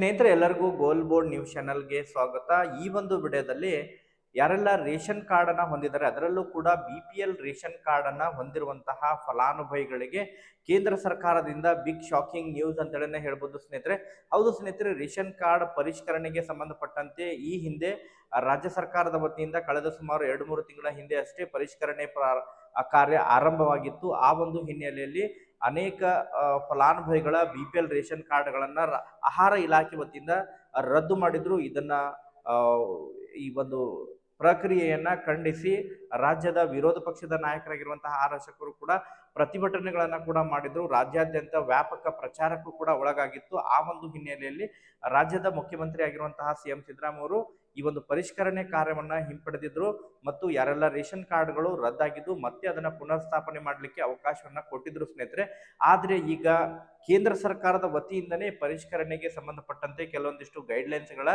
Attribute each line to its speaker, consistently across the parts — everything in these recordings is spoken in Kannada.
Speaker 1: ಸ್ನೇಹಿತರೆ, ಎಲ್ಲರಿಗೂ ಗೋಲ್ ಬೋರ್ಡ್ ನ್ಯೂಸ್ ಚಾನಲ್ಗೆ ಸ್ವಾಗತ. ಈ ಒಂದು ವಿಡಿಯೋದಲ್ಲಿ ಯಾರೆಲ್ಲ ರೇಷನ್ ಕಾರ್ಡ್ ಅನ್ನ ಹೊಂದಿದ್ದಾರೆ, ಅದರಲ್ಲೂ ಕೂಡ B P L ration card ಅನ್ನ ಹೊಂದಿರುವಂತಹ ಫಲಾನುಭವಿಗಳಿಗೆ ಕೇಂದ್ರ ಸರ್ಕಾರದಿಂದ ಬಿಗ್ ಶಾಕಿಂಗ್ ನ್ಯೂಸ್ ಅಂತೇಳಿ ಹೇಳ್ಬೋದು ಸ್ನೇಹಿತರೆ. ಹೌದು ಸ್ನೇಹಿತರೆ, ರೇಷನ್ ಕಾರ್ಡ್ ಪರಿಷ್ಕರಣೆಗೆ ಸಂಬಂಧಪಟ್ಟಂತೆ ಈ ಹಿಂದೆ ರಾಜ್ಯ ಸರ್ಕಾರದ ವತಿಯಿಂದ ಕಳೆದ ಸುಮಾರು ಎರಡು ಮೂರು ತಿಂಗಳ ಹಿಂದೆ ಅಷ್ಟೇ ಪರಿಷ್ಕರಣೆ ಪ್ರಾ- ಕಾರ್ಯ ಆರಂಭವಾಗಿತ್ತು. ಆ ಒಂದು ಹಿನ್ನೆಲೆಯಲ್ಲಿ ಅನೇಕ ಫಲಾನುಭವಿಗಳ ಬಿ ಪಿ ಎಲ್ ರೇಷನ್ ಕಾರ್ಡ್ಗಳನ್ನು ಆಹಾರ ಇಲಾಖೆ ವತಿಯಿಂದ ರದ್ದು ಮಾಡಿದ್ರು. ಇದನ್ನ ಈ ಒಂದು ಪ್ರಕ್ರಿಯೆಯನ್ನ ಖಂಡಿಸಿ ರಾಜ್ಯದ ವಿರೋಧ ಪಕ್ಷದ ನಾಯಕರಾಗಿರುವಂತಹ ಆರ್ ಅಶೋಕರು ಕೂಡ ಪ್ರತಿಭಟನೆಗಳನ್ನ ಕೂಡ ಮಾಡಿದ್ರು. ರಾಜ್ಯಾದ್ಯಂತ ವ್ಯಾಪಕ ಪ್ರಚಾರಕ್ಕೂ ಕೂಡ ಒಳಗಾಗಿತ್ತು. ಆ ಒಂದು ಹಿನ್ನೆಲೆಯಲ್ಲಿ ರಾಜ್ಯದ ಮುಖ್ಯಮಂತ್ರಿ ಆಗಿರುವಂತಹ ಸಿ ಎಂ ಸಿದ್ದರಾಮಯ್ಯ ಈ ಒಂದು ಪರಿಷ್ಕರಣೆ ಕಾರ್ಯವನ್ನ ಹಿಂಪಡೆದಿದ್ರು ಮತ್ತು ಯಾರೆಲ್ಲ ರೇಷನ್ ಕಾರ್ಡ್ಗಳು ರದ್ದಾಗಿದ್ದು ಮತ್ತೆ ಅದನ್ನ ಪುನರ್ಸ್ಥಾಪನೆ ಮಾಡಲಿಕ್ಕೆ ಅವಕಾಶವನ್ನ ಕೊಟ್ಟಿದ್ರು ಸ್ನೇಹಿತರೆ. ಆದ್ರೆ ಈಗ ಕೇಂದ್ರ ಸರ್ಕಾರದ ವತಿಯಿಂದನೇ ಪರಿಷ್ಕರಣೆಗೆ ಸಂಬಂಧಪಟ್ಟಂತೆ ಕೆಲವೊಂದಿಷ್ಟು ಗೈಡ್ಲೈನ್ಸ್ಗಳ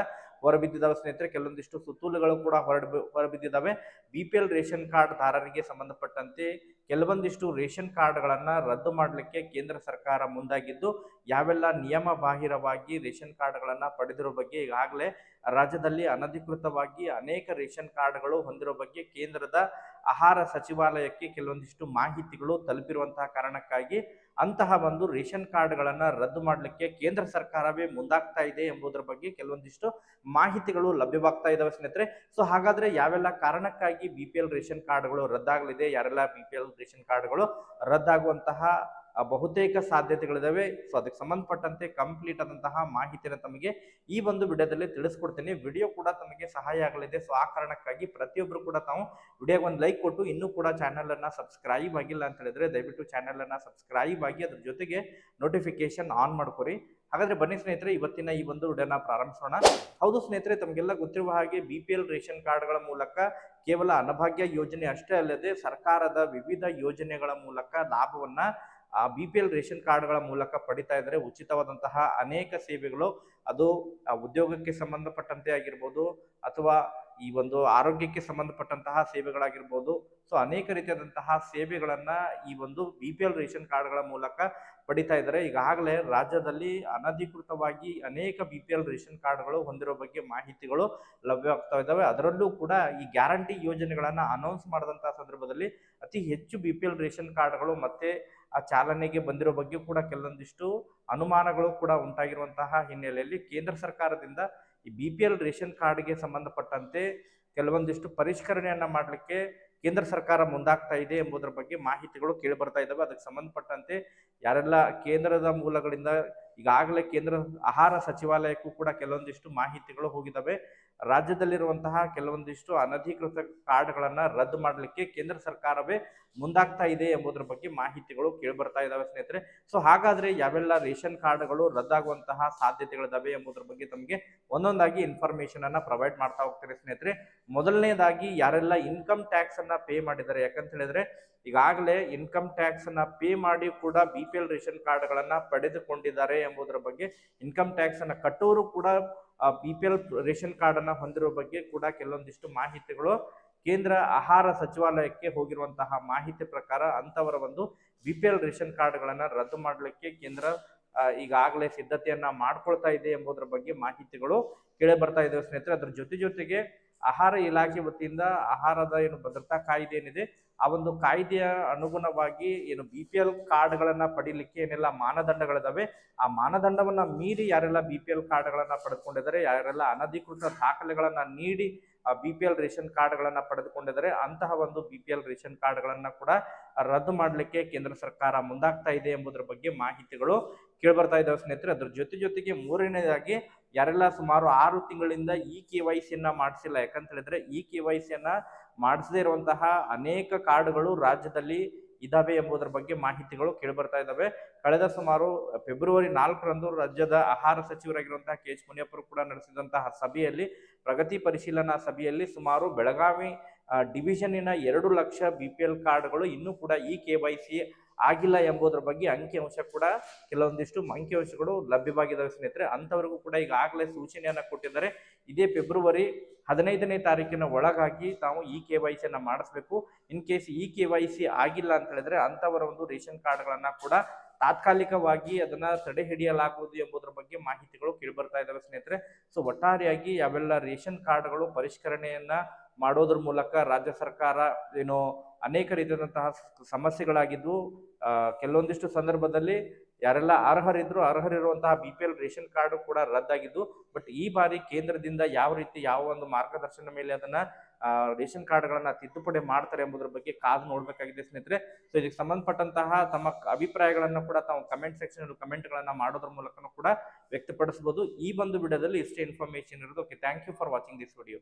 Speaker 1: ಹೊರಬಿದ್ದಿದ್ದಾವೆ ಸ್ನೇಹಿತರೆ, ಕೆಲವೊಂದಿಷ್ಟು ಸುತ್ತೂಲುಗಳು ಕೂಡ ಹೊರಡ್ ಹೊರಬಿದ್ದಿದ್ದಾವೆ B P L ration card ದಾರರಿಗೆ ಸಂಬಂಧಪಟ್ಟಂತೆ ಕೆಲವೊಂದಿಷ್ಟು ರೇಷನ್ ಕಾರ್ಡ್ಗಳನ್ನು ರದ್ದು ಮಾಡಲಿಕ್ಕೆ ಕೇಂದ್ರ ಸರ್ಕಾರ ಮುಂದಾಗಿದ್ದು, ಯಾವೆಲ್ಲ ನಿಯಮ ಬಾಹಿರವಾಗಿ ರೇಷನ್ ಕಾರ್ಡ್ಗಳನ್ನು ಪಡೆದಿರೋ ಬಗ್ಗೆ ಈಗಾಗಲೇ ರಾಜ್ಯದಲ್ಲಿ ಅನಧಿಕೃತವಾಗಿ ಅನೇಕ ರೇಷನ್ ಕಾರ್ಡ್ಗಳು ಹೊಂದಿರೋ ಬಗ್ಗೆ ಕೇಂದ್ರದ ಆಹಾರ ಸಚಿವಾಲಯಕ್ಕೆ ಕೆಲವೊಂದಿಷ್ಟು ಮಾಹಿತಿಗಳು ತಲುಪಿರುವಂತಹ ಕಾರಣಕ್ಕಾಗಿ ಅಂತಹ ಒಂದು ರೇಷನ್ ಕಾರ್ಡ್ಗಳನ್ನು ರದ್ದು ಮಾಡಲಿಕ್ಕೆ ಕೇಂದ್ರ ಸರ್ಕಾರವೇ ಮುಂದಾಗ್ತಾ ಇದೆ ಎಂಬುದರ ಬಗ್ಗೆ ಕೆಲವೊಂದಿಷ್ಟು ಮಾಹಿತಿಗಳು ಲಭ್ಯವಾಗ್ತಾ ಇದಾವೆ ಸ್ನೇಹಿತರೆ. ಸೊ ಹಾಗಾದ್ರೆ ಯಾವೆಲ್ಲ ಕಾರಣಕ್ಕಾಗಿ ಬಿ ಪಿ ಎಲ್ ರೇಷನ್ ಕಾರ್ಡ್ಗಳು ರದ್ದಾಗಲಿದೆ, ಯಾರೆಲ್ಲ ಬಿ ಪಿ ಎಲ್ ರೇಷನ್ ಕಾರ್ಡ್ಗಳು ರದ್ದಾಗುವಂತಹ ಬಹುತೇಕ ಸಾಧ್ಯತೆಗಳಿದಾವೆ. ಸೊ ಅದಕ್ಕೆ ಸಂಬಂಧಪಟ್ಟಂತೆ ಕಂಪ್ಲೀಟ್ ಆದಂತಹ ಮಾಹಿತಿಯನ್ನು ತಮಗೆ ಈ ಒಂದು ವಿಡಿಯೋದಲ್ಲಿ ತಿಳಿಸ್ಕೊಡ್ತೀನಿ. ವಿಡಿಯೋ ಕೂಡ ತಮಗೆ ಸಹಾಯ ಆಗಲಿದೆ. ಸೊ ಆ ಕಾರಣಕ್ಕಾಗಿ ಪ್ರತಿಯೊಬ್ಬರು ಕೂಡ ತಾವು ವಿಡಿಯೋಗೆ ಒಂದು ಲೈಕ್ ಕೊಟ್ಟು ಇನ್ನೂ ಕೂಡ ಚಾನಲ್ ಅನ್ನ ಸಬ್ಸ್ಕ್ರೈಬ್ ಆಗಿಲ್ಲ ಅಂತ ಹೇಳಿದ್ರೆ ದಯವಿಟ್ಟು ಚಾನಲ್ ಅನ್ನ ಸಬ್ಸ್ಕ್ರೈಬ್ ಆಗಿ ಅದ್ರ ಜೊತೆಗೆ ನೋಟಿಫಿಕೇಶನ್ ಆನ್ ಮಾಡ್ಕೊರಿ. ಹಾಗಾದ್ರೆ ಬನ್ನಿ ಸ್ನೇಹಿತರೆ, ಇವತ್ತಿನ ಈ ಒಂದು ವಿಡಿಯೋನ ಪ್ರಾರಂಭಿಸೋಣ. ಹೌದು ಸ್ನೇಹಿತರೆ, ತಮಗೆಲ್ಲ ಗೊತ್ತಿರುವ ಹಾಗೆ ಬಿ ಪಿ ಎಲ್ ರೇಷನ್ ಕಾರ್ಡ್ಗಳ ಮೂಲಕ ಕೇವಲ ಅನಭಾಗ್ಯ ಯೋಜನೆ ಅಷ್ಟೇ ಅಲ್ಲದೆ ಸರ್ಕಾರದ ವಿವಿಧ ಯೋಜನೆಗಳ ಮೂಲಕ ಲಾಭವನ್ನ ಆ ಬಿ ಪಿ ಎಲ್ ರೇಷನ್ ಕಾರ್ಡ್ಗಳ ಮೂಲಕ ಪಡಿತಾ ಇದ್ದರೆ ಉಚಿತವಾದಂತಹ ಅನೇಕ ಸೇವೆಗಳು ಅದು ಆ ಉದ್ಯೋಗಕ್ಕೆ ಸಂಬಂಧಪಟ್ಟಂತೆ ಆಗಿರ್ಬೋದು ಅಥವಾ ಈ ಒಂದು ಆರೋಗ್ಯಕ್ಕೆ ಸಂಬಂಧಪಟ್ಟಂತಹ ಸೇವೆಗಳಾಗಿರ್ಬೋದು. ಸೊ ಅನೇಕ ರೀತಿಯಾದಂತಹ ಸೇವೆಗಳನ್ನ ಈ ಒಂದು ಬಿ ಪಿ ಎಲ್ ರೇಷನ್ ಕಾರ್ಡ್ಗಳ ಮೂಲಕ ಪಡಿತಾ ಇದ್ದಾರೆ. ಈಗಾಗಲೇ ರಾಜ್ಯದಲ್ಲಿ ಅನಧಿಕೃತವಾಗಿ ಅನೇಕ ಬಿ ಪಿ ಎಲ್ ರೇಷನ್ ಕಾರ್ಡ್ಗಳು ಹೊಂದಿರೋ ಬಗ್ಗೆ ಮಾಹಿತಿಗಳು ಲಭ್ಯವಾಗ್ತಾ ಇದ್ದಾವೆ. ಅದರಲ್ಲೂ ಕೂಡ ಈ ಗ್ಯಾರಂಟಿ ಯೋಜನೆಗಳನ್ನ ಅನೌನ್ಸ್ ಮಾಡಿದಂತಹ ಸಂದರ್ಭದಲ್ಲಿ ಅತಿ ಹೆಚ್ಚು ಬಿ ಪಿ ಎಲ್ ರೇಷನ್ ಕಾರ್ಡ್ಗಳು ಮತ್ತೆ ಆ ಚಾಲನೆಗೆ ಬಂದಿರೋ ಬಗ್ಗೆ ಕೂಡ ಕೆಲವೊಂದಿಷ್ಟು ಅನುಮಾನಗಳು ಕೂಡ ಉಂಟಾಗಿರುವಂತಹ ಹಿನ್ನೆಲೆಯಲ್ಲಿ ಕೇಂದ್ರ ಸರ್ಕಾರದಿಂದ ಈ ಬಿ ಪಿ ಎಲ್ ರೇಷನ್ ಕಾರ್ಡ್ಗೆ ಸಂಬಂಧಪಟ್ಟಂತೆ ಕೆಲವೊಂದಿಷ್ಟು ಪರಿಷ್ಕರಣೆಯನ್ನ ಮಾಡಲಿಕ್ಕೆ ಕೇಂದ್ರ ಸರ್ಕಾರ ಮುಂದಾಗ್ತಾ ಇದೆ ಎಂಬುದರ ಬಗ್ಗೆ ಮಾಹಿತಿಗಳು ಕೇಳಿ ಬರ್ತಾ ಇದ್ದಾವೆ. ಅದಕ್ಕೆ ಸಂಬಂಧಪಟ್ಟಂತೆ ಯಾರೆಲ್ಲ ಕೇಂದ್ರದ ಮೂಲಗಳಿಂದ ಈಗಾಗಲೇ ಕೇಂದ್ರ ಆಹಾರ ಸಚಿವಾಲಯಕ್ಕೂ ಕೂಡ ಕೆಲವೊಂದಿಷ್ಟು ಮಾಹಿತಿಗಳು ಹೋಗಿದ್ದಾವೆ ರಾಜ್ಯದಲ್ಲಿರುವಂತಹ ಕೆಲವೊಂದಿಷ್ಟು ಅನಧಿಕೃತ ಕಾರ್ಡ್ಗಳನ್ನು ರದ್ದು ಮಾಡಲಿಕ್ಕೆ ಕೇಂದ್ರ ಸರ್ಕಾರವೇ ಮುಂದಾಗ್ತಾ ಇದೆ ಎಂಬುದರ ಬಗ್ಗೆ ಮಾಹಿತಿಗಳು ಕೇಳಿ ಬರ್ತಾ ಇದಾವೆ ಸ್ನೇಹಿತರೆ. ಸೊ, ಹಾಗಾದ್ರೆ ಯಾವೆಲ್ಲ ರೇಷನ್ ಕಾರ್ಡ್ಗಳು ರದ್ದಾಗುವಂತಹ ಸಾಧ್ಯತೆಗಳಿದಾವೆ ಎಂಬುದರ ಬಗ್ಗೆ ತಮಗೆ ಒಂದೊಂದಾಗಿ ಇನ್ಫಾರ್ಮೇಶನ್ ಅನ್ನ ಪ್ರೊವೈಡ್ ಮಾಡ್ತಾ ಹೋಗ್ತಾರೆ ಸ್ನೇಹಿತರೆ. ಮೊದಲನೇದಾಗಿ ಯಾರೆಲ್ಲ ಇನ್ಕಮ್ ಟ್ಯಾಕ್ಸ್ ಅನ್ನ ಪೇ ಮಾಡಿದ್ದಾರೆ ಯಾಕಂತ ಹೇಳಿದ್ರೆ ಈಗಾಗಲೇ ಇನ್ಕಮ್ ಟ್ಯಾಕ್ಸ್ ಅನ್ನ ಪೇ ಮಾಡಿ ಕೂಡ ಬಿ ಪಿ ಎಲ್ ರೇಷನ್ ಕಾರ್ಡ್ಗಳನ್ನ ಪಡೆದುಕೊಂಡಿದ್ದಾರೆ ಎಂಬುದರ ಬಗ್ಗೆ ಇನ್ಕಮ್ ಟ್ಯಾಕ್ಸ್ ಅನ್ನ ಕಟ್ಟೋರು ಕೂಡ B P L ration card ಅನ್ನ ಹೊಂದಿರುವ ಬಗ್ಗೆ ಕೂಡ ಕೆಲವೊಂದಿಷ್ಟು ಮಾಹಿತಿಗಳು ಕೇಂದ್ರ ಆಹಾರ ಸಚಿವಾಲಯಕ್ಕೆ ಹೋಗಿರುವಂತಹ ಮಾಹಿತಿ ಪ್ರಕಾರ ಅಂತವರ ಒಂದು ಬಿ ಪಿ ಎಲ್ ರೇಷನ್ ರದ್ದು ಮಾಡಲಿಕ್ಕೆ ಕೇಂದ್ರ ಈಗಾಗಲೇ ಸಿದ್ಧತೆಯನ್ನ ಮಾಡ್ಕೊಳ್ತಾ ಇದೆ ಎಂಬುದರ ಬಗ್ಗೆ ಮಾಹಿತಿಗಳು ಕೇಳಿ ಬರ್ತಾ ಇದ್ದಾವೆ ಸ್ನೇಹಿತರೆ. ಅದ್ರ ಜೊತೆ ಜೊತೆಗೆ ಆಹಾರ ಇಲಾಖೆ ವತಿಯಿಂದ ಆಹಾರದ ಏನು ಭದ್ರತಾ ಕಾಯ್ದೆ ಏನಿದೆ, ಆ ಒಂದು ಕಾಯ್ದೆಯ ಅನುಗುಣವಾಗಿ ಏನು ಬಿ ಪಿ ಎಲ್ ಕಾರ್ಡ್ಗಳನ್ನ ಪಡಿಲಿಕ್ಕೆ ಏನೆಲ್ಲ ಮಾನದಂಡಗಳಿದಾವೆ, ಆ ಮಾನದಂಡವನ್ನ ಮೀರಿ ಯಾರೆಲ್ಲ ಬಿ ಪಿ ಎಲ್ ಕಾರ್ಡ್ಗಳನ್ನ ಪಡೆದುಕೊಂಡಿದ್ದಾರೆ ಯಾರೆಲ್ಲ ಅನಧಿಕೃತ ದಾಖಲೆಗಳನ್ನ ನೀಡಿ ಬಿ ಪಿ ಎಲ್ ರೇಷನ್ ಕಾರ್ಡ್ಗಳನ್ನು ಪಡೆದುಕೊಂಡಿದ್ದಾರೆ. ಅಂತಹ ಒಂದು ಬಿ ಪಿ ಎಲ್ ರೇಷನ್ ಕಾರ್ಡ್ಗಳನ್ನು ಕೂಡ ರದ್ದು ಮಾಡಲಿಕ್ಕೆ ಕೇಂದ್ರ ಸರ್ಕಾರ ಮುಂದಾಗ್ತಾ ಇದೆ ಎಂಬುದರ ಬಗ್ಗೆ ಮಾಹಿತಿಗಳು ಕೇಳ್ಬರ್ತಾ ಇದ್ದಾವೆ ಸ್ನೇಹಿತರೆ. ಅದ್ರ ಜೊತೆ ಜೊತೆಗೆ ಮೂರನೇದಾಗಿ ಯಾರೆಲ್ಲ ಸುಮಾರು ಆರು ತಿಂಗಳಿಂದ ಇ ಕೆ ವೈ ಸಿಯನ್ನ ಮಾಡಿಸಿಲ್ಲ. ಯಾಕಂತ ಹೇಳಿದ್ರೆ ಇ ಕೆ ವೈ ಸಿಯನ್ನ ಮಾಡಿಸದೇ ಇರುವಂತಹ ಅನೇಕ ಕಾರ್ಡ್ಗಳು ರಾಜ್ಯದಲ್ಲಿ ಇದಾವೆ ಎಂಬುದರ ಬಗ್ಗೆ ಮಾಹಿತಿಗಳು ಕೇಳಿಬರ್ತಾ ಇದ್ದಾವೆ ಕಳೆದ ಸುಮಾರು ಫೆಬ್ರವರಿ ನಾಲ್ಕರಂದು ರಾಜ್ಯದ ಆಹಾರ ಸಚಿವರಾಗಿರುವಂತಹ ಕೆ ಎಚ್ ಮುನಿಯಪ್ಪರು ಕೂಡ ನಡೆಸಿದಂತಹ ಸಭೆಯಲ್ಲಿ ಪ್ರಗತಿ ಪರಿಶೀಲನಾ ಸಭೆಯಲ್ಲಿ ಸುಮಾರು ಬೆಳಗಾವಿ ಡಿವಿಷನಿನ ಎರಡು ಲಕ್ಷ ಬಿ ಪಿ ಎಲ್ ಕಾರ್ಡ್ಗಳು ಇನ್ನೂ ಕೂಡ ಈ ಕೆ ವೈ ಸಿ ಆಗಿಲ್ಲ ಎಂಬುದರ ಬಗ್ಗೆ ಅಂಕಿಅಂಶ ಕೂಡ ಕೆಲವೊಂದಿಷ್ಟು ಅಂಕಿಅಂಶಗಳು ಲಭ್ಯವಾಗಿದ್ದಾವೆ ಸ್ನೇಹಿತರೆ. ಅಂಥವ್ರಿಗೂ ಕೂಡ ಈಗಾಗಲೇ ಸೂಚನೆಯನ್ನು ಕೊಟ್ಟಿದ್ದಾರೆ. ಇದೇ ಫೆಬ್ರವರಿ ಹದಿನೈದನೇ ತಾರೀಕಿನ ಒಳಗಾಗಿ ತಾವು ಇ ಕೆ ವೈ ಸಿಯನ್ನು ಮಾಡಿಸ್ಬೇಕು. In case E K Y C ಆಗಿಲ್ಲ ಅಂತ ಹೇಳಿದ್ರೆ ಅಂಥವರ ಒಂದು ರೇಷನ್ ಕಾರ್ಡ್ಗಳನ್ನು ಕೂಡ ತಾತ್ಕಾಲಿಕವಾಗಿ ಅದನ್ನ ತಡೆ ಹಿಡಿಯಲಾಗುವುದು ಎಂಬುದರ ಬಗ್ಗೆ ಮಾಹಿತಿಗಳು ಕೇಳಿಬರ್ತಾ ಇದಾವೆ ಸ್ನೇಹಿತರೆ. ಸೊ ಒಟ್ಟಾರೆಯಾಗಿ ಯಾವೆಲ್ಲ ರೇಷನ್ ಕಾರ್ಡ್ಗಳು ಪರಿಷ್ಕರಣೆಯನ್ನ ಮಾಡೋದ್ರ ಮೂಲಕ ರಾಜ್ಯ ಸರ್ಕಾರ ಏನು ಅನೇಕ ರೀತಿಯಾದಂತಹ ಸಮಸ್ಯೆಗಳಾಗಿದ್ವು. ಕೆಲವೊಂದಿಷ್ಟು ಸಂದರ್ಭದಲ್ಲಿ ಯಾರೆಲ್ಲ ಅರ್ಹರಿದ್ರು, ಅರ್ಹರಿರುವಂತಹ B P L ration card ಕೂಡ ರದ್ದಾಗಿದ್ದು. ಬಟ್ ಈ ಬಾರಿ ಕೇಂದ್ರದಿಂದ ಯಾವ ರೀತಿ ಯಾವ ಒಂದು ಮಾರ್ಗದರ್ಶನ ಮೇಲೆ ಅದನ್ನ ರೇಷನ್ ಕಾರ್ಡ್ಗಳನ್ನ ತಿದ್ದುಪಡಿ ಮಾಡ್ತಾರೆ ಎಂಬುದರ ಬಗ್ಗೆ ಕಾದು ನೋಡ್ಬೇಕಾಗಿದೆ ಸ್ನೇಹಿತರೆ. ಸೊ ಇದಕ್ಕೆ ಸಂಬಂಧಪಟ್ಟಂತಹ ತಮ್ಮ ಅಭಿಪ್ರಾಯಗಳನ್ನು ಕೂಡ ತಾವು ಕಮೆಂಟ್ ಸೆಕ್ಷನ್ ಕಮೆಂಟ್ ಗಳನ್ನ ಮಾಡೋದ್ರ ಮೂಲಕನೂ ಕೂಡ ವ್ಯಕ್ತಪಡಿಸಬಹುದು ಈ ಒಂದು ವಿಡಿಯೋದಲ್ಲಿ ಇಷ್ಟೇ ಇನ್ಫಾರ್ಮೇಶನ್ ಇರೋದು. Okay thank you for watching this video